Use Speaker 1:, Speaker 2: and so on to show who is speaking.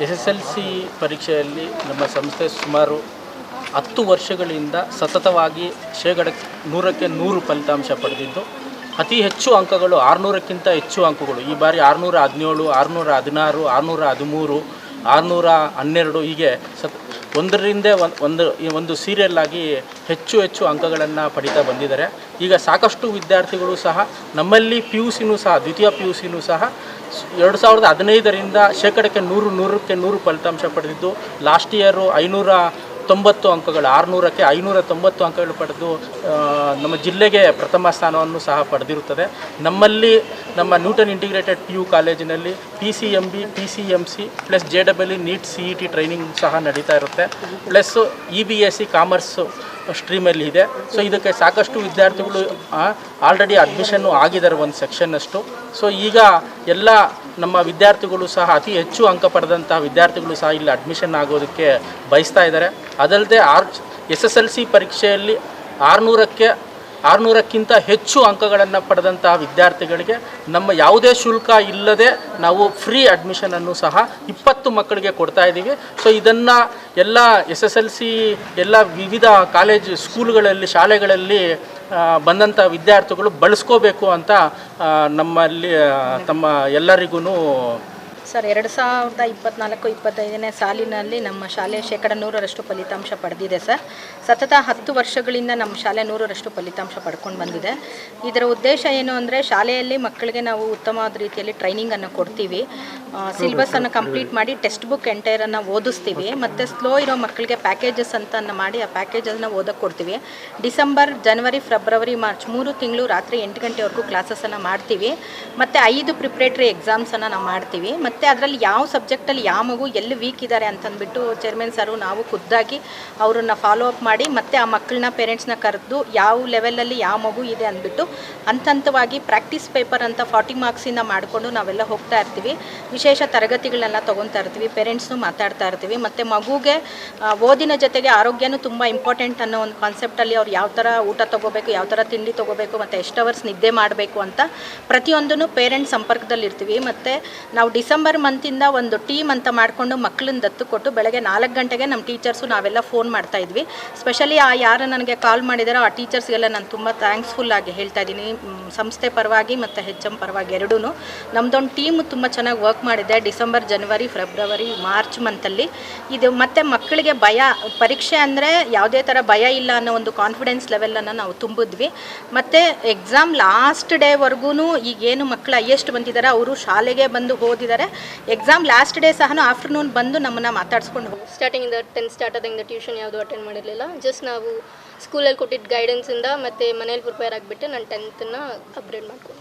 Speaker 1: S S L C ಪರೀಕ್ಷೆಯಲ್ಲಿ ನಮ್ಮ ಸಂಸ್ಥೆ ಸುಮಾರು ಹತ್ತು ವರ್ಷಗಳಿಂದ ಸತತವಾಗಿ ಶೇಕಡ ನೂರಕ್ಕೆ ನೂರು ಫಲಿತಾಂಶ ಪಡೆದಿದ್ದು, ಅತಿ ಹೆಚ್ಚು ಅಂಕಗಳು ಆರುನೂರಕ್ಕಿಂತ ಹೆಚ್ಚು ಅಂಕಗಳು. ಈ ಬಾರಿ ಆರುನೂರ ಹದಿನೇಳು, ಆರುನೂರ ಹದಿನಾರು, ಆರುನೂರ ಹದಿಮೂರು, ಆರುನೂರ ಹನ್ನೆರಡು ಹೀಗೆ ಸತ್ ಒಂದರಿಂದ ಒಂದು ಒಂದು ಸೀರಿಯಲ್ ಆಗಿ ಹೆಚ್ಚು ಹೆಚ್ಚು ಅಂಕಗಳನ್ನು ಪಡಿತಾ ಬಂದಿದ್ದಾರೆ. ಈಗ ಸಾಕಷ್ಟು ವಿದ್ಯಾರ್ಥಿಗಳು ಸಹ ನಮ್ಮಲ್ಲಿ ಪಿ ಯು ಸಿನೂ ಸಹ, ದ್ವಿತೀಯ ಪಿ ಯು ಸಿನೂ ಸಹ ಎರಡು ಸಾವಿರದ ಹದಿನೈದರಿಂದ ಶೇಕಡಕ್ಕೆ ನೂರು ನೂರಕ್ಕೆ ನೂರು ಫಲಿತಾಂಶ ಪಡೆದಿದ್ದು ಲಾಸ್ಟ್ ಇಯರು ಐನೂರ ತೊಂಬತ್ತು ಅಂಕಗಳು, ಆರುನೂರಕ್ಕೆ ಐನೂರ ತೊಂಬತ್ತು ಅಂಕಗಳು ಪಡೆದು ನಮ್ಮ ಜಿಲ್ಲೆಗೆ ಪ್ರಥಮ ಸ್ಥಾನವನ್ನು ಸಹ ಪಡೆದಿರುತ್ತದೆ. ನಮ್ಮಲ್ಲಿ ನಮ್ಮ ನ್ಯೂಟನ್ ಇಂಟಿಗ್ರೇಟೆಡ್ ಪಿ ಯು ಕಾಲೇಜಿನಲ್ಲಿ P C M B P C M C plus J double E NEET C E T training ಸಹ ನಡೀತಾ ಇರುತ್ತೆ. Plus E B S C commerce ಸ್ಟ್ರೀಮಲ್ಲಿ ಇದೆ. ಸೊ ಇದಕ್ಕೆ ಸಾಕಷ್ಟು ವಿದ್ಯಾರ್ಥಿಗಳು ಆಲ್ರೆಡಿ ಅಡ್ಮಿಷನ್ನು ಆಗಿದ್ದಾರೆ ಒಂದು ಸೆಕ್ಷನ್ನಷ್ಟು ಸೊ ಈಗ ಎಲ್ಲ ನಮ್ಮ ವಿದ್ಯಾರ್ಥಿಗಳು ಸಹ ಅತಿ ಹೆಚ್ಚು ಅಂಕ ಪಡೆದಂತಹ ವಿದ್ಯಾರ್ಥಿಗಳು ಸಹ ಇಲ್ಲಿ ಅಡ್ಮಿಷನ್ ಆಗೋದಕ್ಕೆ ಬಯಸ್ತಾ ಇದ್ದಾರೆ. ಅದಲ್ಲದೆ R S S L C ಪರೀಕ್ಷೆಯಲ್ಲಿ ಆರುನೂರಕ್ಕೆ, ಆರುನೂರಕ್ಕಿಂತ ಹೆಚ್ಚು ಅಂಕಗಳನ್ನು ಪಡೆದಂತಹ ವಿದ್ಯಾರ್ಥಿಗಳಿಗೆ ನಮ್ಮ ಯಾವುದೇ ಶುಲ್ಕ ಇಲ್ಲದೆ ನಾವು ಫ್ರೀ ಅಡ್ಮಿಷನನ್ನು ಸಹ ಇಪ್ಪತ್ತು ಮಕ್ಕಳಿಗೆ ಕೊಡ್ತಾ ಇದ್ದೀವಿ. ಸೊ ಇದನ್ನು ಎಲ್ಲ ಎಸ್ ಎಸ್ ಎಲ್ ಸಿ ಎಲ್ಲ ವಿವಿಧ ಕಾಲೇಜ್ ಸ್ಕೂಲ್ಗಳಲ್ಲಿ ಶಾಲೆಗಳಲ್ಲಿ ಬಂದಂಥ ವಿದ್ಯಾರ್ಥಿಗಳು ಬಳಸ್ಕೋಬೇಕು ಅಂತ ನಮ್ಮಲ್ಲಿ ತಮ್ಮ ಎಲ್ಲರಿಗೂ
Speaker 2: ಸರ್, ಎರಡು ಸಾವಿರದ ಇಪ್ಪತ್ನಾಲ್ಕು, ಇಪ್ಪತ್ತೈದನೇ ಸಾಲಿನಲ್ಲಿ ನಮ್ಮ ಶಾಲೆ ಶೇಕಡ ನೂರರಷ್ಟು ಫಲಿತಾಂಶ ಪಡೆದಿದೆ ಸರ್. ಸತತ ಹತ್ತು ವರ್ಷಗಳಿಂದ ನಮ್ಮ ಶಾಲೆ ನೂರರಷ್ಟು ಫಲಿತಾಂಶ ಪಡ್ಕೊಂಡು ಬಂದಿದೆ. ಇದರ ಉದ್ದೇಶ ಏನು ಅಂದರೆ ಶಾಲೆಯಲ್ಲಿ ಮಕ್ಕಳಿಗೆ ನಾವು ಉತ್ತಮವಾದ ರೀತಿಯಲ್ಲಿ ಟ್ರೈನಿಂಗನ್ನು ಕೊಡ್ತೀವಿ. ಸಿಲೆಬಸ್ಸನ್ನು ಕಂಪ್ಲೀಟ್ ಮಾಡಿ ಟೆಕ್ಸ್ಟ್ ಬುಕ್ ಎಂಟೈರನ್ನು ಓದಿಸ್ತೀವಿ. ಮತ್ತು ಸ್ಲೋ ಇರೋ ಮಕ್ಕಳಿಗೆ ಪ್ಯಾಕೇಜಸ್ ಅಂತ ಮಾಡಿ ಆ ಪ್ಯಾಕೇಜನ್ನು ಓದಕ್ಕೆ ಕೊಡ್ತೀವಿ. ಡಿಸೆಂಬರ್, ಜನವರಿ, ಫೆಬ್ರವರಿ, ಮಾರ್ಚ್ ಮೂರು ತಿಂಗಳು ರಾತ್ರಿ ಎಂಟು ಗಂಟೆವರೆಗೂ ಕ್ಲಾಸಸನ್ನು ಮಾಡ್ತೀವಿ. ಮತ್ತು ಐದು ಪ್ರಿಪ್ರೇಟ್ರಿ ಎಕ್ಸಾಮ್ಸನ್ನು ನಾವು ಮಾಡ್ತೀವಿ. ಮತ್ತು ಅದರಲ್ಲಿ ಯಾವ ಸಬ್ಜೆಕ್ಟಲ್ಲಿ ಯಾವ ಮಗು ಎಲ್ಲಿ ವೀಕ್ ಇದ್ದಾರೆ ಅಂತಂದ್ಬಿಟ್ಟು ಚೇರ್ಮನ್ ಸರು ನಾವು ಖುದ್ದಾಗಿ ಅವರನ್ನು ಫಾಲೋ ಅಪ್ ಮಾಡಿ ಮತ್ತು ಆ ಮಕ್ಕಳನ್ನ ಪೇರೆಂಟ್ಸ್ನ ಕರೆದು ಯಾವ ಲೆವೆಲಲ್ಲಿ ಯಾವ ಮಗು ಇದೆ ಅಂದ್ಬಿಟ್ಟು ಹಂತ ಹಂತವಾಗಿ ಪ್ರಾಕ್ಟೀಸ್ ಪೇಪರ್ ಅಂತ ಫಾರ್ಟಿ ಮಾರ್ಕ್ಸಿಂದ ಮಾಡಿಕೊಂಡು ನಾವೆಲ್ಲ ಹೋಗ್ತಾ ಇರ್ತೀವಿ. ವಿಶೇಷ ತರಗತಿಗಳನ್ನೆಲ್ಲ ತೊಗೊತಾ ಇರ್ತೀವಿ. ಪೇರೆಂಟ್ಸ್ನು ಮಾತಾಡ್ತಾ ಇರ್ತೀವಿ. ಮತ್ತು ಮಗುಗೆ ಓದಿನ ಜೊತೆಗೆ ಆರೋಗ್ಯನೂ ತುಂಬ ಇಂಪಾರ್ಟೆಂಟ್ ಅನ್ನೋ ಒಂದು ಕಾನ್ಸೆಪ್ಟಲ್ಲಿ ಅವ್ರು ಯಾವ ಥರ ಊಟ ತೊಗೋಬೇಕು, ಯಾವ ಥರ ತಿಂಡಿ ತೊಗೋಬೇಕು, ಮತ್ತು ಎಷ್ಟು ಅವರ್ಸ್ ನಿದ್ದೆ ಮಾಡಬೇಕು ಅಂತ ಪ್ರತಿಯೊಂದನ್ನು ಪೇರೆಂಟ್ಸ್ ಸಂಪರ್ಕದಲ್ಲಿ ಇರ್ತೀವಿ ಮತ್ತು ನಾವು ಡಿಸೆಂಬರ್ ಮಂತಿಂದ ಒಂದು ಟೀಮ್ ಅಂತ ಮಾಡಿಕೊಂಡು ಮಕ್ಕಳನ್ನ ದತ್ತು ಕೊಟ್ಟು ಬೆಳಗ್ಗೆ ನಾಲ್ಕು ಗಂಟೆಗೆ ನಮ್ಮ ಟೀಚರ್ಸು ನಾವೆಲ್ಲ ಫೋನ್ ಮಾಡ್ತಾ ಇದ್ವಿ. ಸ್ಪೆಷಲಿ ಆ ಯಾರು ನನಗೆ ಕಾಲ್ ಮಾಡಿದಾರೋ ಆ ಟೀಚರ್ಸ್ಗೆಲ್ಲ ನಾನು ತುಂಬ ಥ್ಯಾಂಕ್ಸ್ಫುಲ್ ಆಗಿ ಹೇಳ್ತಾ ಇದ್ದೀನಿ. ಸಂಸ್ಥೆ ಪರವಾಗಿ ಮತ್ತು ಹೆಚ್ ಎಂ ಪರವಾಗಿ ಎರಡೂ ನಮ್ಮದೊಂದು ಟೀಮ್ ತುಂಬ ಚೆನ್ನಾಗಿ ವರ್ಕ್ ಮಾಡಿದೆ ಡಿಸೆಂಬರ್, ಜನವರಿ ಫೆಬ್ರವರಿ ಮಾರ್ಚ್ ಮಂತಲ್ಲಿ ಇದು ಮತ್ತು ಮಕ್ಕಳಿಗೆ ಭಯ, ಪರೀಕ್ಷೆ ಅಂದರೆ ಯಾವುದೇ ಥರ ಭಯ ಇಲ್ಲ ಅನ್ನೋ ಒಂದು ಕಾನ್ಫಿಡೆನ್ಸ್ ಲೆವೆಲನ್ನು ನಾವು ತುಂಬಿದ್ವಿ. ಮತ್ತು ಎಕ್ಸಾಮ್ ಲಾಸ್ಟ್ ಡೇವರೆಗೂ ಈಗೇನು ಮಕ್ಕಳು ಹೈಯೆಸ್ಟ್ ಬಂದಿದ್ದಾರೆ, ಅವರು ಶಾಲೆಗೆ ಬಂದು ಓದಿದ್ದಾರೆ. ಎಕ್ಸಾಮ್ ಲಾಸ್ಟ್ ಡೇ ಸಹ ಆಫ್ಟರ್ನೂನ್ ಬಂದು ನಮ್ಮನ್ನು ಮಾತಾಡಿಸ್ಕೊಂಡು ಹೋಗಿ
Speaker 3: ಸ್ಟಾರ್ಟಿಂಗಿಂದ ಟೆಂತ್ ಸ್ಟಾರ್ಟ್ ಆದಂಗೆ ಟ್ಯೂಷನ್ ಯಾವುದು ಅಟೆಂಡ್ ಮಾಡಿರಲಿಲ್ಲ. ಜಸ್ಟ್ ನಾವು ಸ್ಕೂಲಲ್ಲಿ ಕೊಟ್ಟಿದ್ದ ಗೈಡೆನ್ಸಿಂದ ಮತ್ತು ಮನೇಲಿ ಪ್ರಿಪೇರ್ ಆಗಿಬಿಟ್ಟು ನಾನು ಟೆಂತನ್ನು ಅಪ್ಗ್ರೇಡ್ ಮಾಡ್ಕೊಂಡು.